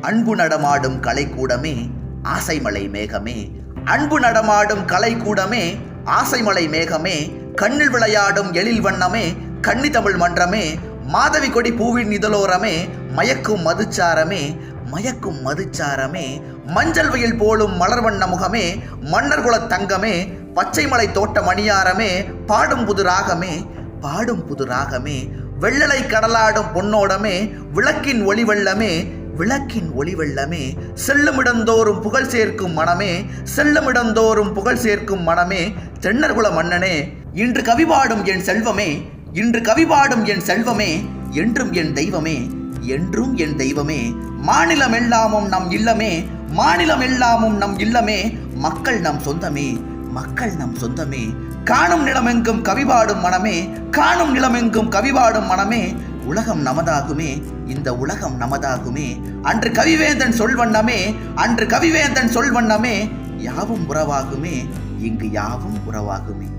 அன்பு நடமாடும் கலைக்கூடமே ஆசைமலை மேகமே. அன்பு நடமாடும் கலைக்கூடமே ஆசைமலை மேகமே. கண்ணில் விளையாடும் எழில் வண்ணமே. கன்னி தமிழ் மன்றமே. மாதவி கொடி பூவின் இதழோரமே. மயக்கும் மதுச்சாரமே. மயக்கும் மதுச்சாரமே. மஞ்சள் வெயில் போலும் மலர்வண்ண முகமே. மன்னர் குலத் தங்கமே. பச்சைமலை தோட்ட மணியாரமே. பாடும் புது ராகமே. பாடும் புது ராகமே. வெள்ளலை கடலாடும் பொன்னோடமே. விளக்கின் ஒளிவெள்ளமே விளக்கின் ஒளி வெள்ளமே செல்லுமிடந்தோறும் புகழ் சேர்க்கும் மனமே செல்லுமிடந்தோறும் புகழ் சேர்க்கும் மனமே தென்னர்குல மன்னனே இன்று கவிபாடும் என் செல்வமே இன்று கவிபாடும் என் செல்வமே என்றும் என் தெய்வமே என்றும் என் தெய்வமே மாநிலம் எல்லாமும் நம் இல்லமே மாநிலம் எல்லாமும் நம் இல்லமே மக்கள் நம் சொந்தமே மக்கள் நம் சொந்தமே காணும் நிலமெங்கும் கவிபாடும் மனமே காணும் நிலமெங்கும் கவிபாடும் மனமே உலகம் நமதாகுமே இந்த உலகம் நமதாகுமே. அன்று கவிவேந்தன் சொல்வண்ணமே அன்று கவிவேந்தன் சொல்வண்ணமே யாவும் உறவாகுமே இங்கு யாவும் உறவாகுமே.